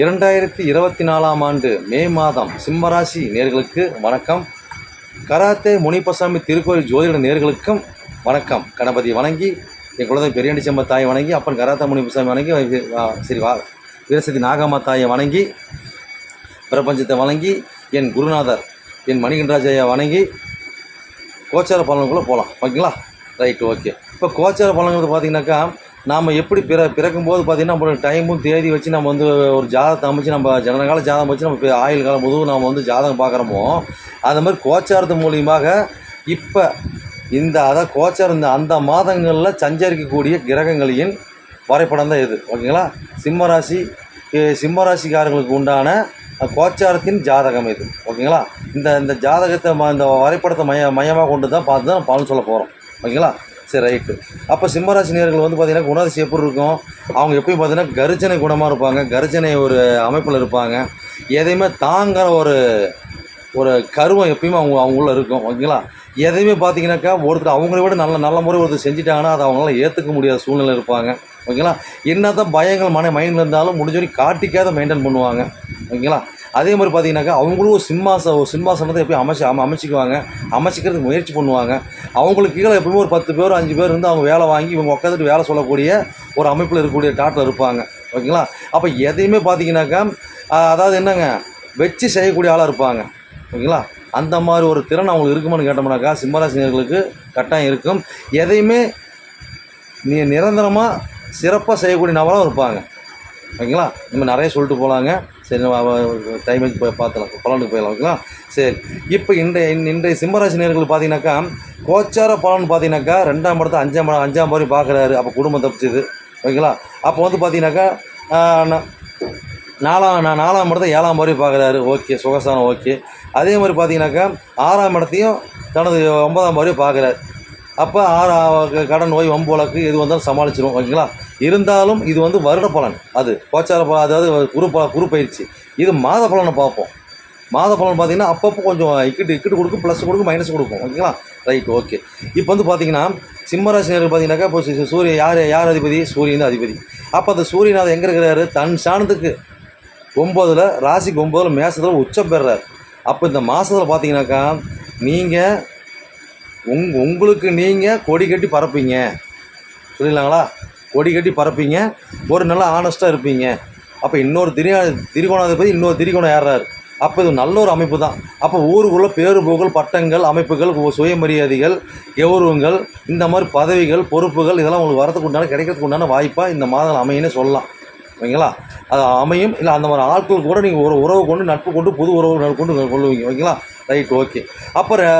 இரண்டாயிரத்தி இருபத்தி நாலாம் ஆண்டு மே மாதம் சிம்மராசி நேர்களுக்கு வணக்கம். கராத்தே முனிப்பசாமி திருக்கோயில் ஜோதிட நேர்களுக்கும் வணக்கம். கணபதி வணங்கி என் குழந்தை பெரியண்டிச்சம்ப தாயை வணங்கி அப்பன் கராத்தே முனிப்பசாமி வணங்கி சரி வா வீரசதி நாகம்மா தாயை வணங்கி பிரபஞ்சத்தை வணங்கி என் குருநாதர் என் மணிகண்டராஜையை வணங்கி கோச்சார பலனுக்குள்ளே போகலாம் ஓகேங்களா? Right okay. இப்போ கோச்சார பலன்கிறது பார்த்தீங்கன்னாக்கா நாம் எப்படி பிற பிறக்கும்போது பார்த்தீங்கன்னா நம்மளோட டைமும் தேதி வச்சு நம்ம வந்து ஒரு ஜாதகத்தை அமைச்சு நம்ம ஜனனகால ஜாதகம் வச்சு நம்ம ஆயுள் காலம் முதுகு நம்ம வந்து ஜாதகம் பார்க்குறோமோ அது மாதிரி கோச்சாரத்து மூலியமாக இப்போ இந்த அதான் கோச்சாரம் இந்த அந்த மாதங்களில் சஞ்சரிக்கக்கூடிய கிரகங்களின் வரைபடம் தான் இது. ஓகேங்களா? சிம்மராசி இ- சிம்மராசிக்காரங்களுக்கு உண்டான கோச்சாரத்தின் ஜாதகம் இது. ஓகேங்களா? இந்த இந்த ஜாதகத்தை ம- இந்த வரைபடத்தை மைய மையமாக கொண்டு தான் பார்த்து தான் பலன் சொல்ல போகிறோம் ஓகேங்களா? சரி ரைட்டு அப்போ சிம்மராசி நேர்கள் வந்து பார்த்திங்கன்னா குணாதிசயம் எப்படி இருக்கும்? அவங்க எப்பயும் பார்த்தீங்கன்னா கர்ஜனை குணமாக இருப்பாங்க. கர்ஜனை ஒரு அமைப்பில் இருப்பாங்க. எதையுமே தாங்கிற ஒரு ஒரு கருவம் எப்பயுமே அவங்க அவங்களுள்ள இருக்கும். ஓகேங்களா எதையுமே பார்த்தீங்கன்னாக்கா ஒருத்தர் அவங்கள விட நல்ல நல்ல முறை ஒருத்தர் செஞ்சுட்டாங்கன்னா அதை அவங்களால ஏற்றுக்க முடியாத சூழ்நிலை இருப்பாங்க. ஓகேங்களா என்ன தான் பயங்கள் மன மைண்டில் இருந்தாலும் முடிஞ்ச வரைக்கும் காட்டிக்காத மெயின்டைன் பண்ணுவாங்க. ஓகேங்களா அதே மாதிரி பார்த்தீங்கன்னாக்கா அவங்களும் ஒரு சிம்மாச ஒரு சிம்மாசனத்தை எப்பயும் அமைச்சு அம அமைச்சிக்குவாங்க. அமைச்சிக்கிறதுக்கு முயற்சி பண்ணுவாங்க. அவங்களுக்கு கீழே எப்பவுமே ஒரு பத்து பேர் அஞ்சு பேர் இருந்து அவங்க வேலை வாங்கி இவங்க உட்காந்துட்டு வேலை சொல்லக்கூடிய ஒரு அமைப்பில் இருக்கக்கூடிய டாட்டில் இருப்பாங்க. ஓகேங்களா? அப்போ எதையுமே பார்த்தீங்கன்னாக்கா அதாவது என்னங்க? வச்சு செய்யக்கூடிய ஆளாக இருப்பாங்க. ஓகேங்களா? அந்த மாதிரி ஒரு திறன் அவங்களுக்கு இருக்குமான்னு கேட்டோம்னாக்கா சிம்மராசினியர்களுக்கு கட்டாயம் இருக்கும். எதையுமே நீ நிரந்தரமாக சிறப்பாக செய்யக்கூடிய நபராக இருப்பாங்க. ஓகேங்களா? நம்ம நிறைய சொல்லிட்டு போகலாங்க சரி டைமுக்கு போய் பார்த்துலாம் பலனுக்கு போயிடலாம் ஓகேங்களா சரி இப்போ இன்றைய இன்றைய சிம்மராசி நேர்கள் பார்த்தீங்கன்னாக்கா கோச்சார பலன் பார்த்தீங்கன்னாக்கா ரெண்டாம் படத்தை அஞ்சாம் படம் அஞ்சாம் மாதிரி பார்க்குறாரு அப்போ குடும்பம் தப்பிச்சுது ஓகேங்களா அப்போ வந்து பார்த்தீங்கன்னாக்கா நாலாம் நான் நாலாம் இடத்த ஏழாம் மாதிரி பார்க்குறாரு ஓகே சுகசானம் ஓகே. அதே மாதிரி பார்த்தீங்கன்னாக்கா ஆறாம் இடத்தையும் தனது ஒன்பதாம் மாதிரி பார்க்குறாரு. அப்போ ஆறு கடன் நோய் வம்புழக்கு எது வந்தாலும் சமாளிச்சிரும் ஓகேங்களா? இருந்தாலும் இது வந்து வருட பலன். அது கோச்சார பலன் அதாவது குரு ப குரு பயிற்சி. இது மாத பலனை பார்ப்போம். மாத பலன் பார்த்தீங்கன்னா அப்பப்போ கொஞ்சம் இக்கிட்டு இக்கிட்டு கொடுக்கும் ப்ளஸ் கொடுக்கும் மைனஸ் கொடுக்கும். ஓகேங்களா? ரைட் ஓகே இப்போ வந்து பார்த்தீங்கன்னா சிம்மராசினியர்கள் பார்த்தீங்கன்னாக்கா இப்போ சூரிய சூரியன் யார் யார் அதிபதி? சூரியன் தான் அதிபதி. அப்போ அந்த சூரியநாதன் எங்கே இருக்கிறாரு? தன் சாணத்துக்கு. ஒம்போதில் ராசிக்கு ஒம்போதில் மேசத்தில் உச்சம் பெறுறாரு. அப்போ இந்த மாதத்தில் பார்த்தீங்கன்னாக்கா நீங்கள் உங் உங்களுக்கு நீங்கள் கொடி கட்டி பறப்பீங்க. சொல்லிடலாங்களா? கொடி கட்டி பறப்பீங்க. ஒரு நல்ல ஆனஸ்ட்டாக இருப்பீங்க. அப்போ இன்னொரு திரி திரிகோணாதிபதி இன்னொரு திரிகோணம் ஏறாரு அப்போ இது நல்ல ஒரு அமைப்பு தான். அப்போ ஊருக்குள்ளே பேரு புகழ் பட்டங்கள் அமைப்புகள் சுயமரியாதைகள் கௌரவங்கள் இந்த மாதிரி பதவிகள் பொறுப்புகள் இதெல்லாம் உங்களுக்கு வரதுக்கு உண்டான கிடைக்கிறதுக்கு உண்டான வாய்ப்பாக இந்த மாதம் அமையனே சொல்லலாம். ஓகேங்களா? அது அமையும். இல்லை அந்த மாதிரி ஆட்கள் கூட நீங்கள் ஒரு உறவு கொண்டு நட்பு கொண்டு புது உறவு கொண்டு கொள்ளுவீங்க. ஓகேங்களா? Right okay. அப்புறம்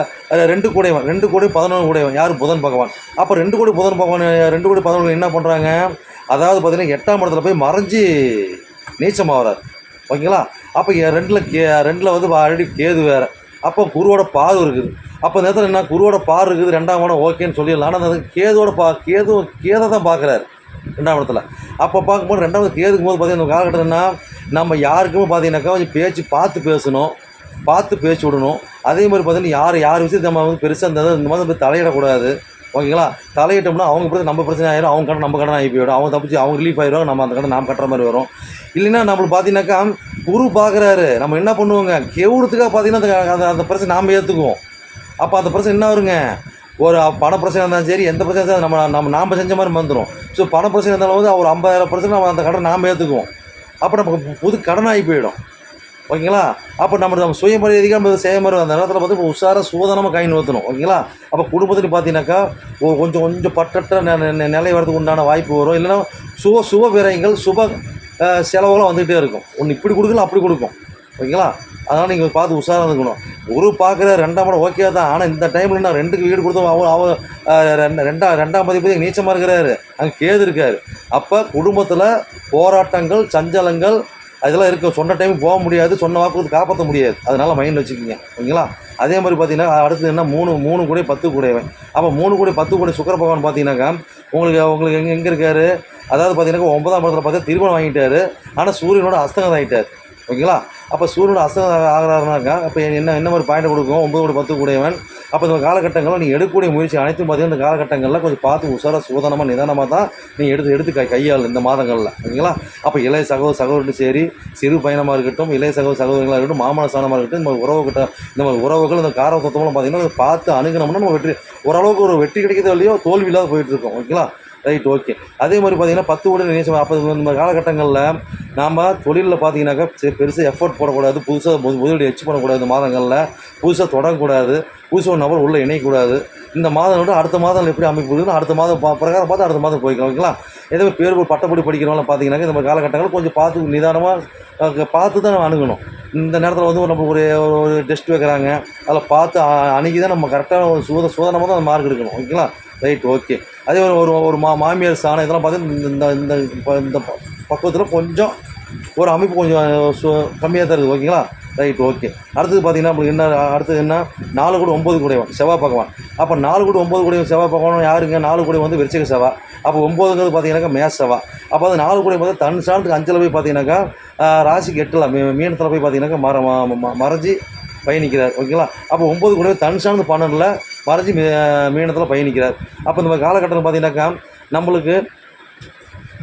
ரெண்டு கூடைவன் ரெண்டு கோடி பதினொன்று கூடைவன். யார்? புதன் பகவான். அப்போ ரெண்டு கோடி புதன் பகவான் ரெண்டு கோடி பதினொன்று என்ன பண்ணுறாங்க அதாவது பார்த்தீங்கன்னா எட்டாம் இடத்துல போய் மறைஞ்சு நீச்சமாகறார் ஓகேங்களா? அப்போ ரெண்டில் கே ரெண்டில் வந்து ஆல்ரெடி கேது வேறு. அப்போ குருவோட பாது இருக்குது. அப்போ இந்த இடத்துல என்ன குருவோட பார் இருக்குது ரெண்டாம் இடம் ஓகேன்னு சொல்லிடலாம். ஆனால் அந்த கேதோட பா கேது கேதை தான் பார்க்குறாரு ரெண்டாம் இடத்துல. அப்போ பார்க்கும்போது ரெண்டாவது கேதுக்கும் போது பார்த்தீங்கன்னா இந்த காலகட்டம் என்ன நம்ம யாருக்குமே பார்த்தீங்கன்னாக்கா கொஞ்சம் பேச்சு பார்த்து பேசணும். பார்த்து பேச்சு விடணும். அதே மாதிரி பார்த்தீங்கன்னா யார் யார் விஷயத்தை நம்ம வந்து பெருசாக இருந்தாலும் இந்த மாதிரி போய் தலையிடக்கூடாது. ஓகேங்களா? தலையிட்டோம்னா அவங்க பிரச்சனை நம்ம பிரச்சனை ஆயிரும் அவங்க கடன் நம்ம கடன் ஆகி போயிடும். அவங்க தப்பிச்சு அவங்க ரிலீஃப் ஆயிடும் நம்ம அந்த கடன் நாம் கட்டுற மாதிரி வரும். இல்லைன்னா நம்மளுக்கு பார்த்தீங்கன்னாக்கா குரு பார்க்குறாரு. நம்ம என்ன பண்ணுவோங்க? கெவுறதுக்காக பார்த்தீங்கன்னா அந்த- அந்த பிரச்சனை நாம் ஏற்றுக்குவோம் அப்போ அந்த பிரச்சனை என்ன வருங்க? ஒரு பண பிரச்சனை இருந்தாலும் சரி எந்த பிரச்சனை இருந்தாலும் நம்ம நம்ம நாம் செஞ்ச மாதிரி வந்துடும் ஸோ பண பிரச்சனை இருந்தாலும் வந்து ஒரு ஐம்பதாயிரம் பிரச்சனை நம்ம அந்த கடன் நாம் ஏற்றுக்குவோம் அப்போ நமக்கு புது கடனாகி போயிடும். ஓகேங்களா? அப்போ நம்ம நம்ம சுயமரியாதைக்கு நம்ம செய்ய அந்த நேரத்தில் பார்த்து இப்போ உஷாராக சூதனமாக கை நிறுத்தணும். ஓகேங்களா? அப்போ குடும்பத்தில் பார்த்தீங்கன்னாக்கா கொஞ்சம் கொஞ்சம் பட்டற்ற நெ- நெ- நிலை வரதுக்கு உண்டான வாய்ப்பு வரும். இல்லைன்னா சுப சுப விரயங்கள் சுப செலவுகளாக செலவுகளும் வந்துகிட்டே இருக்கும். ஒன்று இப்படி கொடுக்கலாம் அப்படி கொடுக்கும். ஓகேங்களா? அதனால் நீங்கள் பார்த்து உஷாராக இருக்கணும். குரு பார்க்குற ரெண்டாம் படம் ஓகே தான். ஆனால் இந்த டைமில் நான் ரெண்டுக்கு வீடு கொடுத்தோம் அவ அவ அஹ், ரெண்டு ரெண்டாம் ரெண்டாம் பதிப்பதி நீச்சமாக இருக்கிறாரு. அங்கே கேது இருக்காரு. அப்போ குடும்பத்தில் போராட்டங்கள் சஞ்சலங்கள் அதெல்லாம் இருக்க. சொன்ன டைமுக்கு போக முடியாது. சொன்ன வாக்குறுதி காப்பாற்ற முடியாது. அதனால மைண்ட் வச்சுக்கோங்க. ஓகேங்களா? அதே மாதிரி பார்த்தீங்கன்னா அடுத்தது என்ன? மூணு மூணு கூட பத்து கூடையவன் அப்போ மூணு கூட பத்து கூட சுக்கர பகவான் பார்த்தீங்கன்னாக்கா உங்களுக்கு உங்களுக்கு எங்கே எங்கே இருக்காரு? அதாவது பார்த்தீங்கன்னா ஒன்பதாம் இடத்துல பார்த்தா திருமணம் வாங்கிட்டாரு. ஆனால் சூரியனோட அஸ்தங்கம் ஆகிட்டார் ஓகேங்களா? அப்போ சூரியனோட அஸ்தம் ஆகிறாருனாக்கா அப்போ என்ன என்ன மாதிரி பாயிண்ட் கொடுக்கும்? ஒம்பது கூட பத்து கூடியவன் அப்போ இந்த காலகட்டங்களில் நீ எடுக்கக்கூடிய முயற்சி அனைத்தும் பார்த்தீங்கன்னா இந்த காலகட்டங்களில் கொஞ்சம் பார்த்து உசாராக சூதனமாக நிதானமாக தான் நீ எடுத்து எடுத்து கை கையாள் இந்த மாதங்களில். ஓகேங்களா அப்போ இளைய சகோதர சகோதரன் சரி சிறு பயணமாக இருக்கட்டும் இளைய சகோதர சகோதரிகளாக இருக்கட்டும் மாமன ஸ்தானமாக இருக்கட்டும் இந்த மாதிரி உறவுகிட்ட இந்த மாதிரி உறவுகள் இந்த கார சுத்தமெல்லாம் பார்த்தீங்கன்னா பார்த்து அணுகினோம்னா நம்ம வெற்றி ஓரளவுக்கு ஒரு வெற்றி கிடைக்கிறது இல்லையோ தோல்வி இல்லாத போயிட்டுருக்கோம் ஓகேங்களா ரைட் ஓகே அதே மாதிரி பார்த்தீங்கன்னா பத்து கோடி நினைச்சு அப்போ இந்த மாதிரி காலகட்டங்களில் நாம் தொழிலில் பார்த்தீங்கன்னாக்கா சரி பெருசாக எஃபோர்ட் போடக்கூடாது புதுசாக முதலீடு எச்சு பண்ணக்கூடாது மாதங்களில். புதுசாக தொடங்கக்கூடாது. புதுசாக ஒரு நபர் உள்ளே இணையக்கூடாது. இந்த மாதம் விட அடுத்த மாதம் எப்படி அமைப்பு இருக்குன்னு அடுத்த மாதம் பிரகாரம் பார்த்து அடுத்த மாதம் போய்க்கலாம் ஓகேங்களா இதே மாதிரி பேர் பட்டப்படி படிக்கிறவங்களாம் பார்த்தீங்கன்னாக்கா இந்த மாதிரி காலகட்டங்கள் கொஞ்சம் பார்த்து நிதானமாக பார்த்து தான் நம்ம அணுகணும். இந்த நேரத்தில் வந்து ஒரு நம்ம ஒரு ஒரு டெஸ்ட் வைக்கிறாங்க. அதில் பார்த்து அணுகி தான் நம்ம கரெக்டாக ஒரு சூத சோதனமாக தான் மார்க் எடுக்கணும் ஓகேங்களா ரைட் ஓகே அதே ஒரு ஒரு ஒரு மா மாமியார் சாணம் இதெல்லாம் பார்த்தீங்கன்னா இந்த இந்த இந்த இந்த பக்குவத்தில் கொஞ்சம் ஒரு அமைப்பு கொஞ்சம் சு கம்மியாக தான் இருக்குது. ஓகேங்களா? Right okay. அடுத்தது பார்த்தீங்கன்னா நம்மளுக்கு என்ன அடுத்தது என்ன? நாலு கூட ஒம்பது கூடையவன் செவ்வாய் பகவான். அப்போ நாலு கூட ஒம்பது கூடையவன் செவ்வாய் பகவான் யாருங்க? நாலு கூட வந்து விருச்சிக செவா அப்போ ஒம்பதுங்கிறது பார்த்தீங்கன்னாக்கா மேஷ செவா அப்போ அது நாலு கூட பார்த்தா தன் சாணத்துக்கு அஞ்சில் போய் பார்த்தீங்கன்னாக்கா ராசிக்கு எட்டில் மீ மீனத்தில் போய் பார்த்தீங்கன்னாக்கா மர ம- ம- மறைஞ்சி பயணிக்கிறார் ஓகேங்களா? அப்போ ஒம்பது கூட தன் சார்ந்து பன்னெண்டில் மறைஞ்சி மீ மீனத்தில் பயணிக்கிறார். அப்போ இந்த மாதிரி காலகட்டத்தில் பார்த்தீங்கன்னாக்கா நம்மளுக்கு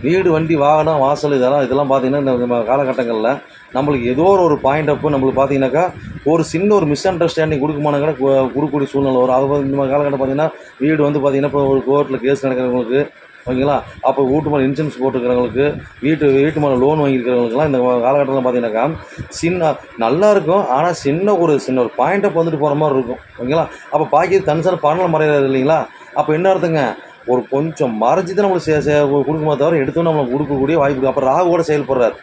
வீடு வண்டி வாகனம் வாசல் இதெல்லாம் இதெல்லாம் பார்த்தீங்கன்னா இந்த காலகட்டங்களில் நம்மளுக்கு ஏதோ ஒரு பாயிண்ட் அப்போ நம்மளுக்கு பார்த்தீங்கன்னாக்கா ஒரு சின்ன ஒரு மிஸ் அண்டர்ஸ்டாண்டிங் கொடுக்குமான கூட கொடுக்கக்கூடிய சூழ்நிலை வரும். அது இந்த மாதிரி காலகட்டம் பார்த்தீங்கன்னா வீடு வந்து பார்த்தீங்கன்னா இப்போ ஒரு கோர்ட்டில் கேஸ் நடக்கிறவங்களுக்கு ஓகேங்களா? அப்போ வீட்டு மேலே இன்சூரன்ஸ் போட்டுருக்கிறவங்களுக்கு வீட்டு வீட்டு மேலே லோன் வாங்கியிருக்கிறவங்களுக்குலாம் இந்த காலகட்டத்தில் பார்த்தீங்கன்னாக்கா சின்ன நல்லா இருக்கும். ஆனால் சின்ன ஒரு சின்ன ஒரு பாயிண்ட் வந்துட்டு போகிற மாதிரி இருக்கும். ஓகேங்களா? அப்போ பாக்கி தன்சார் பணம் மறையாது இல்லைங்களா? அப்போ என்ன அர்த்தங்க? ஒரு கொஞ்சம் மறைஞ்சி தான் நம்மளுக்கு சே- கொடுக்குமா தவிர எடுத்து நம்மளுக்கு கொடுக்கக்கூடிய வாய்ப்பு இருக்கு. அப்போ ராகுவோட செயல்படுறாரு.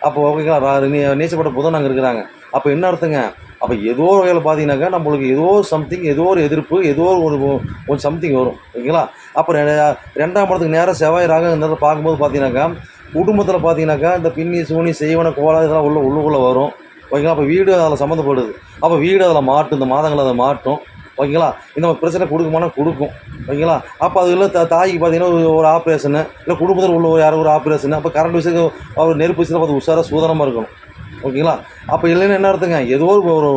அப்போ ஓகேங்களா? ரா நீ நீச்சப்பட்ட புதன் அங்கே இருக்கிறாங்க. அப்போ என்ன அர்த்தங்க? அப்போ ஏதோ ஒரு வகையில் பார்த்தீங்கன்னாக்கா நம்மளுக்கு ஏதோ சம்திங் ஏதோ ஒரு எதிர்ப்பு ஏதோ ஒரு ஒரு சம்திங் வரும். ஓகேங்களா? அப்போ ரெ- ரெண்டாம் படத்துக்கு நேராக செவ்வாய் ராகம் இந்த பார்க்கும்போது பார்த்தீங்கன்னாக்கா குடும்பத்தில் பார்த்தீங்கன்னாக்கா இந்த பின்னி சூனி செய்வன கோலா இதெல்லாம் உள்ள உள்ளுக்குள்ளே வரும். ஓகேங்களா? அப்போ வீடு அதில் சம்மந்தப்படுது. அப்போ வீடு அதில் மாட்டும் இந்த மாதங்கள் அதை மாட்டும். ஓகேங்களா? இந்த மாதிரி பிரச்சனை கொடுக்குமானா கொடுக்கும். ஓகேங்களா? அப்போ அது இல்லை தாய்க்கு பார்த்தீங்கன்னா ஒரு- ஒரு ஆப்ரேஷனு இல்லை குடும்பத்தில் உள்ள ஒரு யாரோ ஒரு ஆப்ரேஷன் அப்போ கரண்ட் விஷயத்துக்கு அவர் நெருப்பு விஷயத்தில் பார்த்து உஷாராக சூதனமாக இருக்கணும். ஓகேங்களா? அப்போ இல்லைன்னா என்ன அர்த்தங்க? ஏதோ ஒரு ஒரு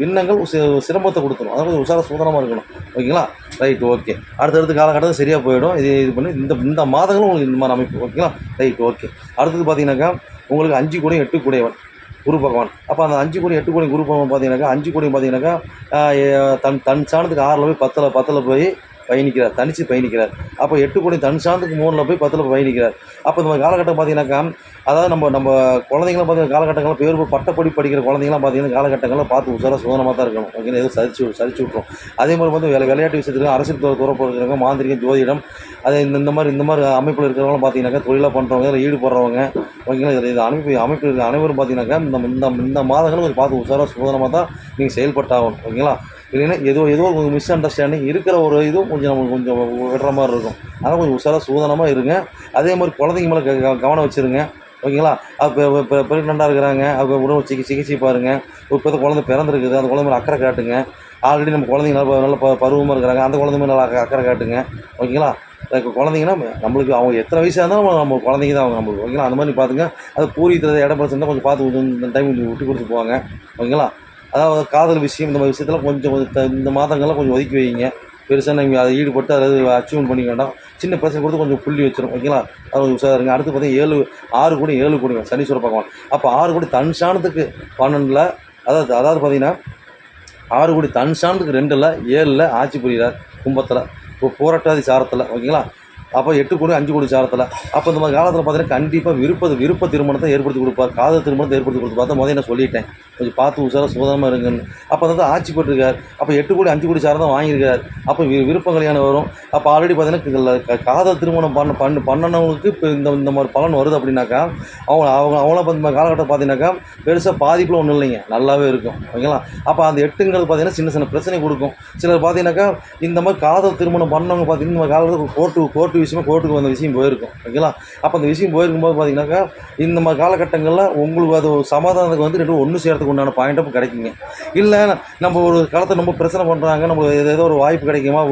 விண்ணங்கள் சிரமத்தை கொடுத்துரும். அதாவது கொஞ்சம் சூதனமாக இருக்கணும். ஓகேங்களா? Right okay. அடுத்தடுத்த காலகட்டத்தில் சரியாக போயிடும். இது இது பண்ணி இந்த இந்த மாதங்களும் உங்களுக்கு இந்த மாதிரி அமைப்பு. ஓகேங்களா? Right okay. அடுத்தது பார்த்தீங்கன்னாக்கா உங்களுக்கு அஞ்சு கூடையும் எட்டு கூடையவன் குரு பகவான். அப்போ அந்த அஞ்சு கோடி எட்டு கோடி குரு பகவான் பார்த்தீங்கன்னாக்கா அஞ்சு கோடி பார்த்தீங்கன்னாக்கா தன் தன் சாணத்துக்கு ஆறில் போய் பத்தில் பத்தில் போய் பயணிக்கிறார் தனித்து பயணிக்கிறார். அப்போ எட்டு கோடி தன் சாணத்துக்கு மூணில் போய் பத்தில் பயணிக்கிறார். அப்போ இந்த மாதிரி காலகட்டம் பார்த்தீங்கன்னாக்கா அதாவது நம்ம நம்ம குழந்தைங்களாம் பார்த்தீங்கன்னா காலகட்டங்களில் பேர் பட்டப்படி படிக்கிற குழந்தைங்களாம் பார்த்தீங்கன்னா காலகட்டங்களில் பார்த்து உசாராக சுதனமாக தான் இருக்கணும். ஓகேங்களா எதுவும் சரிச்சு சரிச்சு விட்ரும் அதே மாதிரி வந்து விளை விளையாட்டு விஷயத்துக்கு அரசியல் துறை துறப்பு மாந்திரிகம் ஜோதிடம் அதே இந்த இந்த மாதிரி இந்த மாதிரி அமைப்பில் இருக்கிறவங்களாம் பார்த்தீங்கன்னாக்கா தொழிலாக பண்ணுறவங்க இதில் ஈடுபடுறவங்க ஓகேங்களா? இதில் இது அமைப்பு அமைப்பு இருக்கிற அனைவரும் பார்த்தீங்கன்னாக்கா இந்த இந்த இந்த மாதங்களும் கொஞ்சம் பார்த்து உஷாராக சுதனமாக தான் நீங்கள் செயல்பட்டாகணும். ஓகேங்களா? இல்லைன்னா ஏதோ ஏதோ கொஞ்சம் மிஸ் அண்டர்ஸ்டாண்டிங் இருக்கிற ஒரு இதுவும் கொஞ்சம் நமக்கு கொஞ்சம் விடுற மாதிரி இருக்கும். அதனால் கொஞ்சம் உஷாராக சூதனமாக இருங்க. அதே மாதிரி குழந்தைங்க மேலே க- கவனம் வச்சுருங்க. ஓகேங்களா? அப்போ இப்போ ப்ரெக்னெண்ட்டாக இருக்கிறாங்க. அப்போ உடம்பு சிகி சிகிச்சை பாருங்கள் இப்போ குழந்தை பிறந்திருக்குது. அந்த குழந்தை மேலே அக்கறை காட்டுங்க. ஆல்ரெடி நம்ம குழந்தைங்க நல்லா நல்ல ப பருவமாக இருக்கிறாங்க. அந்த குழந்தை மேலே நல்லா அக்கறை- அக்கறை காட்டுங்க. ஓகேங்களா? இப்போ குழந்தைங்கன்னா நம்மளுக்கு அவங்க எத்தனை வயசாக இருந்தாலும் நம்ம- குழந்தைங்க தான் அவங்க நம்மளுக்கு. ஓகேங்களா? அந்த மாதிரி பார்த்துங்க அது பூரிக்கிறது இடம் பிரச்சனை கொஞ்சம் பார்த்து கொஞ்சம் டைம் கொஞ்சம் விட்டு கொடுத்து போவாங்க. ஓகேங்களா? அதாவது காதல் விஷயம் இந்த மாதிரி விஷயத்தில் கொஞ்சம் கொஞ்சம் இந்த மாதங்கள்லாம் கொஞ்சம் ஒதுக்கி வைங்க. பெருசாக நீங்கள் அதை ஈடுபட்டு அதாவது அச்சீவ்மெண்ட் பண்ணிக்க வேண்டாம். சின்ன பிரச்சனை கொடுத்து கொஞ்சம் புள்ளி வச்சிடும் ஓகேங்களா அது கொஞ்சம் இருங்க. அடுத்து பார்த்தீங்கன்னா ஏழு ஆறு கோடி ஏழு கோடி சனீஸ்வர பகவான். அப்போ ஆறு கோடி தன் சாணத்துக்கு பன்னெண்டில் அதாவது அதாவது பார்த்தீங்கன்னா ஆறு கோடி தன் சாணத்துக்கு ரெண்டில் ஏழில் ஆட்சி புரிகிறார் கும்பத்தில். இப்போ போராட்டாதி சாரத்தில். ஓகேங்களா அப்போ எட்டு கோடி அஞ்சு கோடி சாரத்தில் அப்போ இந்த மாதிரி காலத்தில் பார்த்தீங்கன்னா கண்டிப்பாக விருப்ப விருப்ப திருமணத்தை ஏற்படுத்தி கொடுப்பார். காதல் திருமணத்தை ஏற்படுத்தி கொடுத்து பார்த்தா முதல்ல நான் சொல்லிட்டேன். கொஞ்சம் பார்த்து உசாராக சுதமாக இருங்கன்னு. அப்போ தான் ஆட்சி போட்டிருக்கார் அப்போ எட்டு கோடி அஞ்சு கோடி சாரம் தான் வாங்கியிருக்கார். அப்போ வி விருப்ப கல்யாணம் வரும். அப்போ ஆல்ரெடி பார்த்தீங்கன்னா காதல் திருமணம் பண்ண பண்ண பண்ணனவங்களுக்கு இப்போ இந்த இந்த மாதிரி பலன் வருது அப்படின்னாக்கா அவங்க அவங்க அவங்களாம் பார்த்து இந்த காலகட்டம் பார்த்தீங்கன்னாக்கா பெருசாக பாதிப்பில் ஒன்றும் இல்லைங்க. நல்லாவே இருக்கும். ஓகேங்களா? அப்போ அந்த எட்டுங்கிறது பார்த்தீங்கன்னா சின்ன சின்ன பிரச்சனை கொடுக்கும். சிலர் பார்த்தீங்கன்னாக்கா இந்த மாதிரி காதல் திருமணம் பண்ணவங்க பார்த்தீங்கன்னா இந்த மாதிரி காலத்தில் கோர்ட்டு கோர்ட்டு விஷயமா கோர்ட்டுக்கு வந்த விஷயம் போயிருக்கும் ஓகேங்களா அப்போ அந்த விஷயம் போயிருக்கும்போது பார்த்தீங்கன்னாக்கா இந்த மாதிரி காலகட்டங்களில் உங்களுக்கு அது ஒரு சமாதானத்துக்கு வந்து ரெண்டு ஒன்று சேர்த்துக்கு உண்டான பாயிண்ட்டும் கிடைக்குங்க. இல்லை நம்ம ஒரு காலத்தை ரொம்ப பிரச்சனை பண்ணுறாங்க நம்ம ஏதோ ஒரு வாய்ப்பு கிடைக்குமா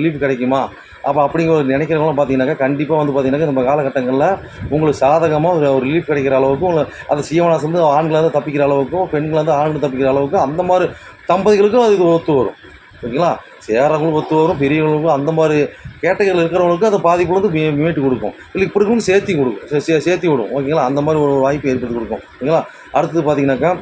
ரிலீஃப் கிடைக்குமா? அப்போ அப்படிங்கிற ஒரு நினைக்கிறவங்களும் பார்த்தீங்கன்னாக்கா கண்டிப்பாக வந்து பார்த்தீங்கன்னாக்கா நம்ம காலகட்டங்களில் உங்களுக்கு சாதகமாக ஒரு ரிலீஃப் கிடைக்கிற அளவுக்கு உங்களை அந்த சீவனாசம் வந்து ஆண்களாக தப்பிக்கிற அளவுக்கும் பெண்களை வந்து ஆண்கள் தப்பிக்கிற அளவுக்கு அந்த மாதிரி தம்பதிகளுக்கும் அதுக்கு ஒத்து வரும். ஓகேங்களா சேரவங்களும் ஒத்து வரும் பெரியவங்களுக்கும் அந்த மாதிரி கேட்டகரியில் இருக்கிறவங்களுக்கும் அதை பாதிப்பு வந்து மீ- மீட்டு கொடுக்கும். இல்லை இப்படி இருக்குன்னு சேர்த்தி கொடுக்கும். சே- சேர்த்தி விடும். ஓகேங்களா? அந்த மாதிரி ஒரு வாய்ப்பு ஏற்படுத்தி கொடுக்கும். ஓகேங்களா? அடுத்தது பார்த்தீங்கன்னாக்கா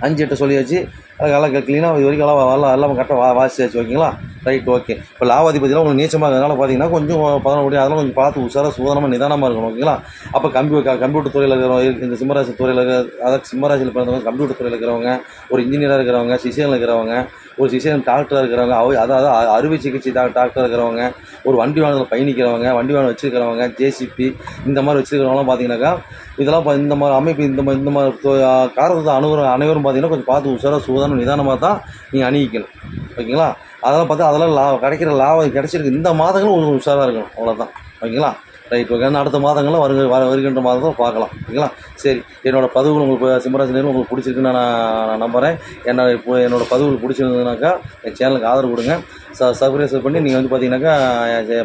அஞ்சு எட்டு சொல்லியாச்சு. அது எல்லாம் க்ளீனாக இது வரைக்கும் எல்லாம் எல்லாம் எல்லாம் கரெக்டாக வா வாசியாச்சு ஓகேங்களா? ரைட் ஓகே இப்போ லாவாதிபதியெலாம் உங்களுக்கு நீச்சமாக இருக்கிறதுனால பார்த்தீங்கன்னா கொஞ்சம் பதினொன்று அதெல்லாம் கொஞ்சம் பார்த்து உஷாராக சூதனமாக நிதானமாக இருக்கணும். ஓகேங்களா? அப்போ கம்ப்யூ கம்ப்யூட்டர் துறையில் இருக்கிறவங்க இந்த சிம்மராசி துறையில் இருக்கிற அதாவது சிம்மராசியில் பிறந்தவங்க கம்ப்யூட்டர் துறையில் இருக்கிறவங்க ஒரு இன்ஜினியராக இருக்கிறவங்க சிசியனில் இருக்கிறவங்க ஒரு சிசியன் டாக்டராக இருக்கிறவங்க அவ அதாவது அறுவை சிகிச்சை டா டாக்டராக இருக்கிறவங்க ஒரு வண்டி வாகனத்தில் பயணிக்கிறவங்க வண்டி வாகனம் வச்சுருக்கிறவங்க ஜேசிபி இந்த மாதிரி வச்சுருக்கிறவங்களாம் பார்த்தீங்கன்னாக்கா இதெல்லாம் இந்த மாதிரி அமைப்பு இந்த மாதிரி இந்த மாதிரி தொ- காரணத்தை அனைவரும் அனைவரும் பார்த்தீங்கன்னா கொஞ்சம் பார்த்து உஷாராக சூதான நிதானமாக தான் நீங்கள் அணிவிக்கணும் ஓகேங்களா? அதெல்லாம் பார்த்தா அதெல்லாம் லா கிடைக்கிற லாபம் கிடைச்சிருக்கு. இந்த மாதங்களும் ஒரு உஷாராக இருக்கணும். அவ்வளோதான் ஓகேங்களா? ரைட் ஓகே அடுத்த மாதங்களும் வருங்க வர வருகின்ற மாதம் பார்க்கலாம். ஓகேங்களா சரி என்னோடய பதிவுகள் உங்களுக்கு சிம்மராசினியர் உங்களுக்கு பிடிச்சிருக்குன்னு நான் நான் நம்புகிறேன் என்னோட இப்போ என்னோடய பதிவுகள் பிடிச்சிருந்ததுனாக்கா என் சேனலுக்கு ஆதரவு கொடுங்க. ச சப்ஸ்கிரைப் பண்ணி நீங்கள் வந்து பார்த்தீங்கன்னாக்கா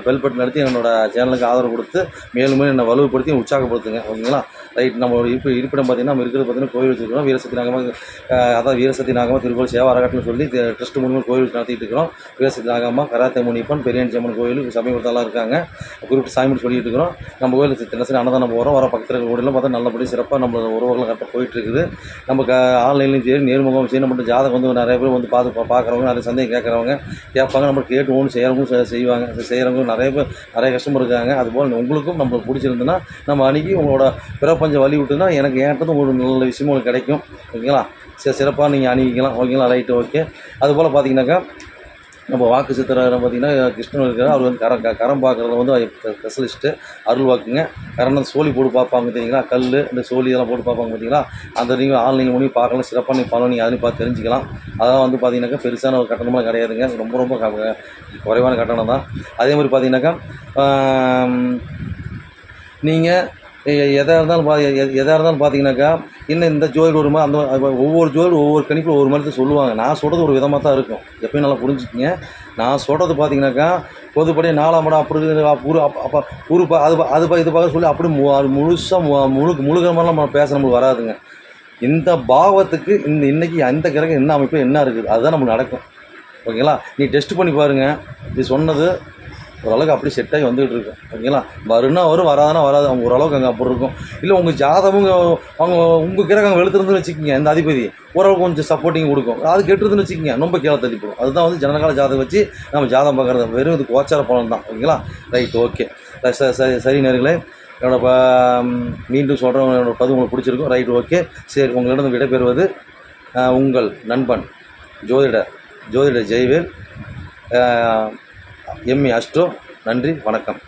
பெல்பட் நடத்தி என்னோட சேனலுக்கு ஆதரவு கொடுத்து மேலும் மேலும் என்னை வலுப்படுத்தி உற்சாகப்படுத்துங்க. ஓகேங்களா? ரைட். நம்மளோட இருப்பு இருப்பிடம் பார்த்தீங்கன்னா நம்ம இருக்கிறது பார்த்தீங்கன்னா கோயில் வச்சுருக்கோம் வீரசக்தி நாகமாக அதான் வீரசக்தி நாகமாக திருக்கோயில் சேவா அறக்கட்டளை சொல்லி ட்ரஸ்ட் மூலமாக கோயில் நடத்திட்டு இருக்கிறோம். வீரசக்தி நாகமாக கராத்தே முனிப்பன் பெரியாண்டி அம்மன் கோயில் சமீபத்தெல்லாம் இருக்காங்க. குறிப்பிட்ட சாமி சொல்லிட்டு இருக்கிறோம். நம்ம கோயில் தினசரி அன்னதானம் போகிறோம் வர பக்கத்தில் கோயிலாம் பார்த்தா நல்லபடி சிறப்பாக நம்ம உறவுகள் கரெக்டாக போயிட்டு இருக்குது. நம்ம க ஆன்லைன்லையும் சரி நேர்முகம் சரி நம்ம ஜாதகம் வந்து நிறைய பேர் வந்து பார்த்து பா- பார்க்குறவங்க நிறைய சந்தேகம் கேட்குறவங்க கேட்பாங்க. நம்ம கேட்டுவோம் செய்கிறவங்க செய்வாங்க. செய்கிறவங்க நிறைய பேர் நிறைய கஸ்டமர் இருக்காங்க. அதுபோல் உங்களுக்கும் நம்மளுக்கு பிடிச்சிருந்துன்னா நம்ம அன்றைக்கி உங்களோட பிரபஞ்ச வழி விட்டுனா எனக்கு ஏன்றது ஒரு நல்ல விஷயமும் உங்களுக்கு கிடைக்கும். ஓகேங்களா? சரி சிறப்பாக நீங்கள் அணிவிக்கலாம். ஓகேங்களா? Right okay. அதுபோல் பார்த்தீங்கன்னாக்கா நம்ம வாக்கு சித்திரம் பார்த்தீங்கன்னா கிருஷ்ணன் இருக்கிறார். அவர் வந்து கரம் க- கரம் பார்க்குறது வந்து ஸ்பெஷலிஸ்ட்டு அருள் வாக்குங்க. கரணம் சோழி போட்டு பார்ப்பாங்க பார்த்தீங்களா கல் இந்த சோழி இதெல்லாம் போட்டு பார்ப்பாங்க பார்த்தீங்களா? அந்த நீங்கள் ஆன்லைன் மூலியம் பார்க்கலாம் சிறப்பாக நீங்கள் பலன் நீங்கள் அதுலேயும் பார்த்து தெரிஞ்சுக்கலாம். அதெல்லாம் வந்து பார்த்தீங்கன்னாக்கா பெருசான ஒரு கட்டணமாக கிடையாதுங்க. ரொம்ப ரொம்ப குறைவான கட்டணம் தான். அதே மாதிரி பார்த்தீங்கன்னாக்கா நீங்கள் எதாக இருந்தாலும் பா எ- எதாக இருந்தாலும் பார்த்தீங்கன்னாக்கா இன்னும் இந்த ஜோதிட மாதிரி அந்த ஒவ்வொரு ஜோதிட ஒவ்வொரு கணிப்பில் ஒவ்வொரு மாதிரி சொல்லுவாங்க. நான் சொல்கிறது ஒரு விதமாக தான் இருக்கும். எப்பயும் நல்லா புரிஞ்சுக்கிங்க. நான் சொல்கிறது பார்த்தீங்கன்னாக்கா பொதுப்படி நாலாம் படம் அப்படி இருக்குது, அப்போ அப்போ பா- அது அது இது பார்க்க சொல்லி அப்படி மு- முழுசாக முழு முழுகிற மாதிரிலாம் நம்ம பேச நம்மளுக்கு வராதுங்க. இந்த பாவத்துக்கு இந்த இன்னைக்கு அந்த கிரகம் என்ன அமைப்பு என்ன இருக்குது அதுதான் நம்ம நடக்கும். ஓகேங்களா? நீ டெஸ்ட் பண்ணி பாருங்க. இது சொன்னது ஓரளவுக்கு அப்படி செட் ஆகி வந்துகிட்டு இருக்கும் ஓகேங்களா வருன்னா வரும் வராதுன்னா வராது. அவங்க ஓரளவுக்கு அங்கே அப்படி இருக்கும். இல்லை உங்கள் ஜாதகம் அவங்க உங்கள் கிரகம் வெளுத்துருந்துன்னு வச்சுக்கோங்க இந்த அதிபதி. ஓரளவுக்கு கொஞ்சம் சப்போர்ட்டிங் கொடுக்கும். அது கெட்டுருந்துன்னு வச்சுக்கோங்க ரொம்ப கீழே தள்ளிப்படும் அதுதான் வந்து ஜனகால ஜாதகம் வச்சு நம்ம ஜாதகம் பார்க்குறது வெறும் இது கோச்சார பலன் தான். ஓகேங்களா ரைட் ஓகே சரி சரி நேர்களே. என்னோட ப மீண்டும் சொல்கிறேன் என்னோட பதிவு உங்களுக்கு பிடிச்சிருக்கும். ரைட் ஓகே சரி உங்களிடம் விடைபெறுவது உங்கள் நண்பன் ஜோதிடர் ஜோதிடர் ஜெய்வேல். எம்இ அஸ்ட்ரோ நன்றி வணக்கம்.